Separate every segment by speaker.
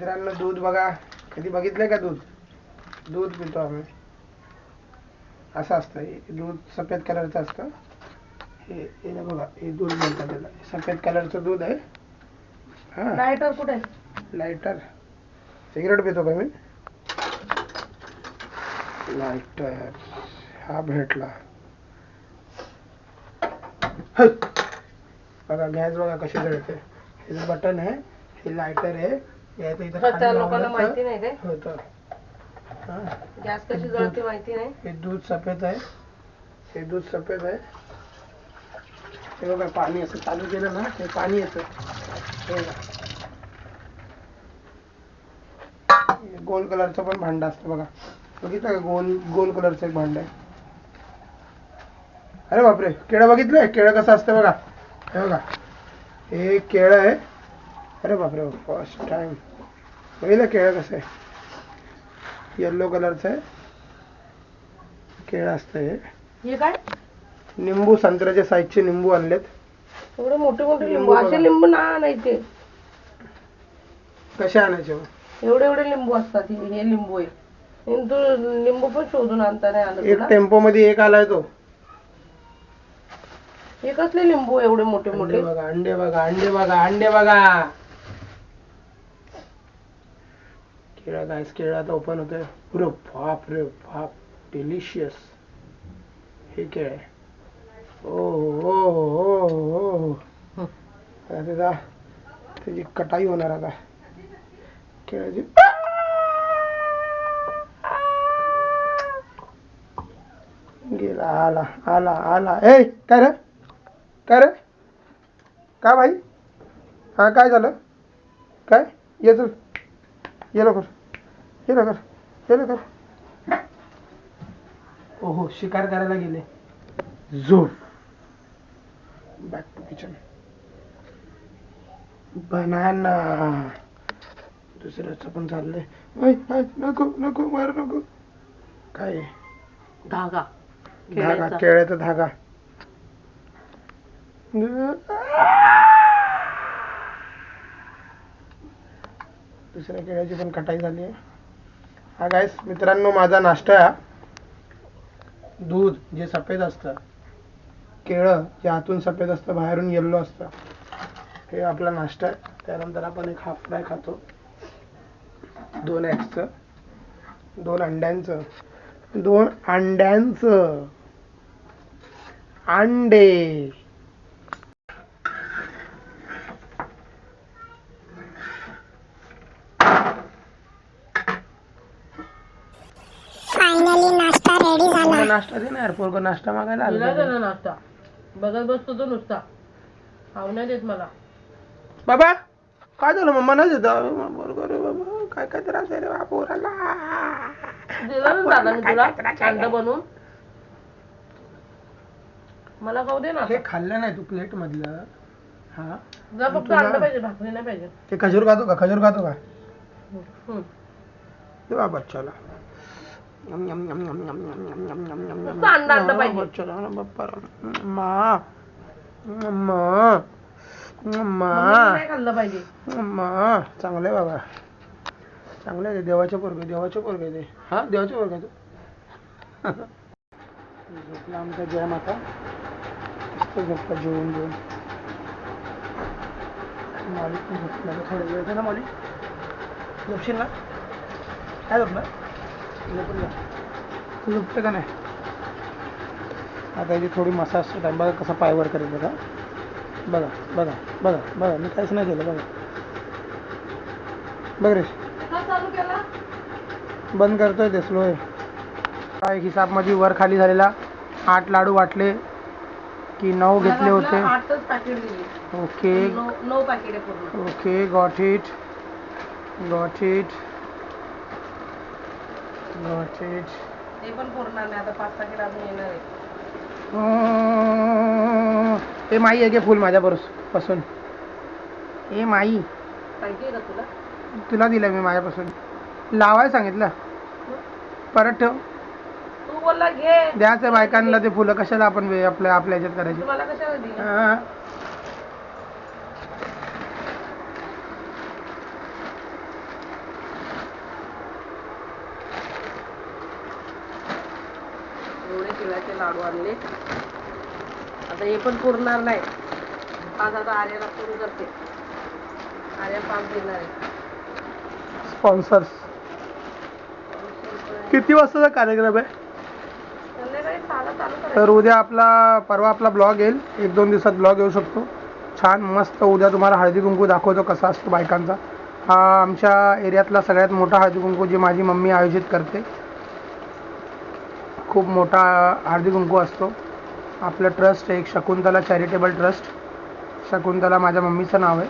Speaker 1: मित्रांनो दूध बघा. कधी बघितलंय का दूध? दूध पितो आम्ही. असं असतं. हे दूध सफ़ेद कलरचं असतं. हे हे बघा. हे दूध म्हणतात त्याला. सफ़ेद कलरचं दूध आहे. हा.
Speaker 2: लायटर कुठे?
Speaker 1: लायटर सिगरेट पितो का मी? लायटर हा भेटला. है. बघा गॅस बघा कशी जळते. हे बटन आहे हे लायटर आहे. याचं इथं खाली
Speaker 2: त्या लोकांना
Speaker 1: लावलं तर
Speaker 2: माहिती नाही ते.
Speaker 1: होतं. हा.
Speaker 2: गॅस कशी जळते माहिती नाही.
Speaker 1: हे दूध सफेद आहे. हे दूध सफेद आहे. हे बघा पाणी असं चालू केलं ना हे पाणी येतं. हे बघा. हे गोल कलरचं पण भांड असतं बघा. बघितलं का? गोल गोल कलरचं एक भांड आहे. अरे बापरे केळं बघितलंय? केळं कसं असतं बघा. हे बघा. हे केळं आहे. अरे बापरे फर्स्ट टाइम बघितलं केळं कसं आहे? येल्लो कलरचं आहे. केळं असतं हे.
Speaker 2: काय?
Speaker 1: निंबू संत्र्याच्या साईजचे निंबू आणलेत.
Speaker 2: एवढे मोठे मोठे
Speaker 1: लिंबू.
Speaker 2: असे लिंबू ना आणायचे.
Speaker 1: कसे आणायचे?
Speaker 2: एवढे एवढे लिंबू असतात हे. लिंबू आहे. तू लिंबू पण शोधून आणता नाही आलं
Speaker 1: एक टेम्पो मध्ये एक आलाय तो.
Speaker 2: हे कसले लिंबू एवढे मोठे मोठे?
Speaker 1: बघा अंडे बघा अंडे बघा अंडे बघा. केळा गायस केळा आता ओपन होतोय अरे बाप रे बाप डिलिशियस हे। ओ हो हो हो
Speaker 2: हं.
Speaker 1: आता त्याचा त्याची कटाई होणार आता केळाची गेला आला आला आला ए काय रे काय रे का भाई? हा काय झालं काय ये चल, ये लवकर ये लवकर ये लवकर ओहो शिकार करायला गेले. झोप. बॅक टू किचन बनाना दुसऱ्याचं पण चाललंय. ऐ, ऐ, नको नको मार नको. काय?
Speaker 2: धागा.
Speaker 1: धागा
Speaker 2: केळ्याचा.
Speaker 1: केळ्याचा धागा. दुसऱ्या केळ्याची पण कटाई झाली आहे हा गायस मित्रांनो माझा नाश्ता आहे. हा. दूध जे सफेद असतं केळं जे आतून सफेद असतं बाहेरून येल्लो असतं हे आपला नाश्ता आहे. त्यानंतर आपण एक हाफ फ्राय खातो. दोन एग्सचं दोन अंड्यांचं दोन अंड्यांचं. अंडे.
Speaker 3: नाश्ता रेडी
Speaker 1: पोरगं
Speaker 3: झाला.
Speaker 1: नाश्ता दे ना यार पोरगं नाश्ता मागायला आलं
Speaker 2: दिला. त्याला. नाश्ता. बघत बसतो तो नुसता. खाऊ नाही देत मला.
Speaker 1: बाबा काय झालं मम्मा? नाही देत. बरोबर आहे बाबा काय काय त्रास आहे रे बा पोराला.
Speaker 2: दिला ना दादा मी तुला अंड बनवून. मला खाऊ दे ना.
Speaker 1: हे खाल्लं नाही तू प्लेट मधलं हा
Speaker 2: तुला फक्त अंड पाहिजे भाकरी नाही पाहिजे.
Speaker 1: ते खजूर खातो का? खजूर खातो का?
Speaker 2: हम्म.
Speaker 1: दे बा बच्चाला अंदाज
Speaker 2: पाहिजे खाल्लं पाहिजे
Speaker 1: चांगले बाबा चांगले ते देवाचे पोरगे देवाचे पोरगे ते हा देवाच्या पोरगे तू आमचा जय माता झोपला जेवून जेवून मालिक झोपला थोडं वेळ ना मालिक झोपशील ना काय झोपला झोपला तू झोपते का नाही? आता याची थोडी मसाज सुद्धा बघा कसा पायवर करेल बघा. बघा बघा बघा बघा मी काहीच नाही केलं बघा. बघ रे. बंद करतोय ते स्लो आहे. एक हिसाबमध्ये वर खाली झालेला आठ लाडू वाटले की नऊ घेतले होते. Okay okay got it got it
Speaker 2: ते पण पूर्ण नाही आता पाच पॅकेट अजून येणार आहे.
Speaker 1: ते माई आहे फुल माझ्या पासून. ए माई.
Speaker 2: पाहिजे का तुला?
Speaker 1: तुला दिलं मी माझ्यापासून. लावाय सांगितलं. परत ठेव.
Speaker 2: तू बोलला घे.
Speaker 1: द्यायचं बायकांना ते फुलं कशाला आपण वे- आपल्या आपल्या ह्याच्यात करायची?
Speaker 2: तुम्हाला कशाला दिलं?
Speaker 1: हा.
Speaker 2: तिळाचे लाडू आणले. आता हे पण पुरणार नाही. आज आता आर्याला सुरू करते. आर्या पाच देणार आहे.
Speaker 1: स्पॉन्सर्स किती वाजताचा कार्यक्रम आहे?
Speaker 2: संध्याकाळी सहाला चालू करायचं.
Speaker 1: तर उद्या आपला परवा आपला ब्लॉग येईल. एक दोन दिवसात ब्लॉग येऊ शकतो. छान मस्त. उद्या तुम्हाला हळदी कुंकू दाखवतो कसा असतो बायकांचा. हा आमच्या एरियातला सगळ्यात मोठा हळदी कुंकू जी माझी मम्मी आयोजित करते. खूप मोठा हळदी कुंकू असतो. आपलं ट्रस्ट एक शकुंतला चॅरिटेबल ट्रस्ट शकुंतला माझ्या मम्मीचं नाव आहे.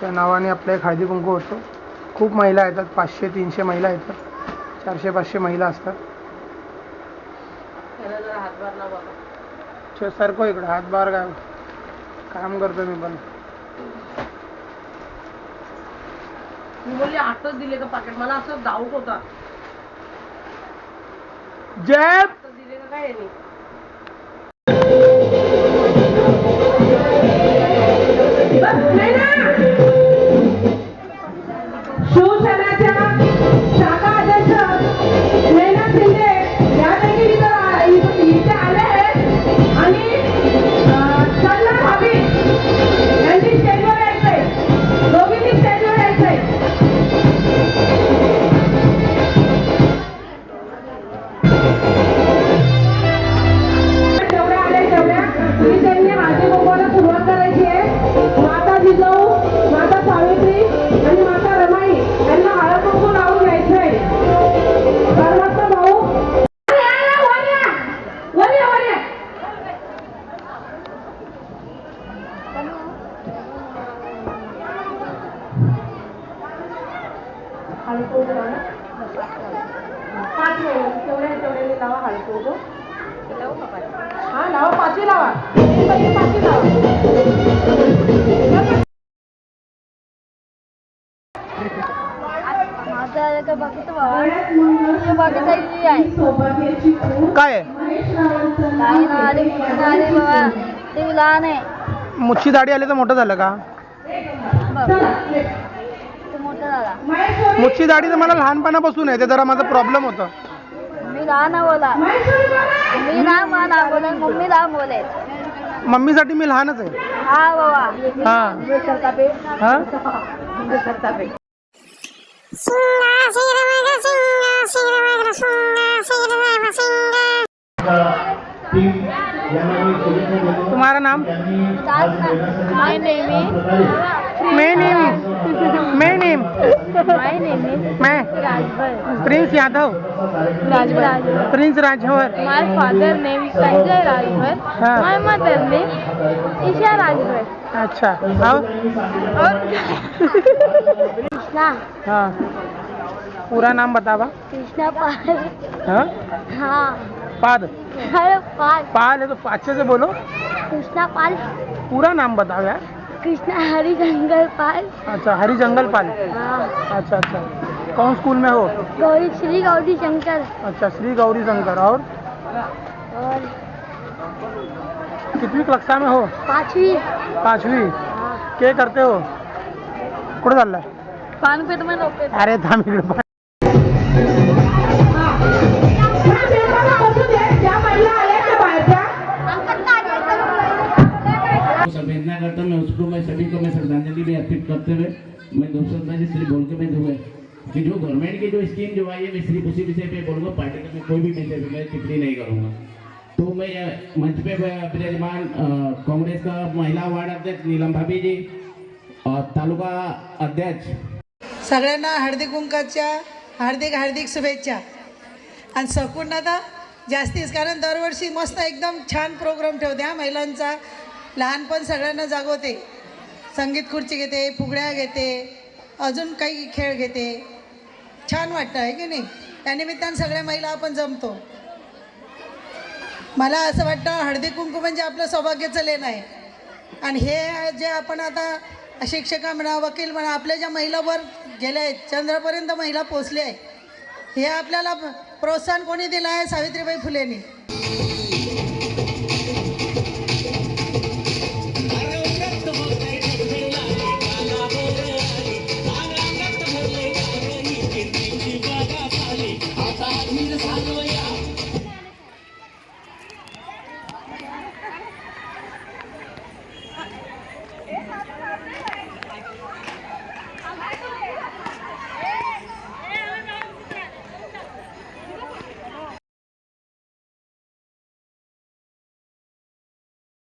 Speaker 1: त्या नावाने आपलं एक हळदी कुंकू होतो. खूप महिला येतात पाचशे तीनशे महिला येतात. चारशे पाचशे महिला असतात. सारखं इकडं. हातभार काय? काम करतो मी पण.
Speaker 2: मी बोलली आठच दिले का पाकिट मला असं डाऊट होता.
Speaker 1: जय
Speaker 3: हा लावा पाचवी लावा. पाचवी लावा.
Speaker 1: काय? मुच्छी दाढी आली तर मोठं झालं का? मुच्छी दाढी तर मला लहानपणापासून आहे ते जरा माझा प्रॉब्लेम होता.
Speaker 4: मी लहान आहे बोला मी ना मला ना बोला मम्मी लहान बोले.
Speaker 1: मम्मीसाठी मी लहानच आहे.
Speaker 4: हा बाबा.
Speaker 1: हा. हा? तुम्हारा नाम?
Speaker 4: My name.
Speaker 1: मैं नेम। मैं नेम।
Speaker 4: माय नेम
Speaker 1: मैं?
Speaker 4: Rajbhar.
Speaker 1: Prince Yadav
Speaker 4: Rajbhar.
Speaker 1: Prince Rajbhar
Speaker 4: My father name is Sanjay Rajbhar.
Speaker 1: हाँ.
Speaker 4: My mother name Isha Rajbhar.
Speaker 1: अच्छा. और?
Speaker 4: और कृष्णा.
Speaker 1: हाँ. पूरा नाम बतावा.
Speaker 4: कृष्णा पाल.
Speaker 1: हाँ?
Speaker 4: हाँ.
Speaker 1: पाद
Speaker 4: अरे पाल.
Speaker 1: पाल है तो अच्छे से बोलो.
Speaker 4: कृष्णा पाल.
Speaker 1: पूरा नाम बताओ यार.
Speaker 4: कृष्णा हरी जंगल पाल
Speaker 1: अच्छा हरी जंगल पाल
Speaker 4: हाँ।
Speaker 1: अच्छा अच्छा। कौन स्कूल में हो?
Speaker 4: गौरी श्री गौरी शंकर।
Speaker 1: अच्छा श्री गौरी शंकर। और?
Speaker 4: और
Speaker 1: कितवी कक्षा में हो?
Speaker 4: पाचवी।
Speaker 1: पाचवी। क्या करते हो? कुठं चाललाय
Speaker 4: पानपेट में
Speaker 1: अरे थांब इकडे
Speaker 5: संवेदना करता मैं उसको. भी अर्पित करते मैं दो में श्री बोल के मैं दूंगा कि जो गवर्नमेंट की जो स्कीम जो आई है मैं सिर्फ उसी विषय पे बोलूँगा पार्टी का मैं कोई भी विषय पे मैं टिप्पणी नहीं करूँगा। तो मैं मंच पे विराजमान कांग्रेस का महिला वार्ड अध्यक्ष नीलम भाभी जी और तालुका अध्यक्ष।
Speaker 6: सगळ्यांना हार्दिक कुंकाच्या हार्दिक हार्दिक शुभेच्छा. आणि सकून आता जास्तीच कारण दरवर्षी मस्त एकदम छान प्रोग्राम ठेवते हा महिलांचा. लहानपण सगळ्यांना जागवते. संगीत खुर्ची घेते फुगड्या घेते अजून काही खेळ घेते. छान वाटतं आहे की नाही? त्यानिमित्तानं सगळ्या महिला आपण जमतो. मला असं वाटतं हळदी कुंकू म्हणजे आपलं सौभाग्याचं लेण आहे. आणि हे जे आपण आता शिक्षका म्हणा वकील म्हणा आपल्या ज्या महिलावर गेल्या आहेत चंद्रापर्यंत महिला पोचल्या आहे हे आपल्याला प्रोत्साहन कोणी दिलं आहे? सावित्रीबाई फुलेंनी.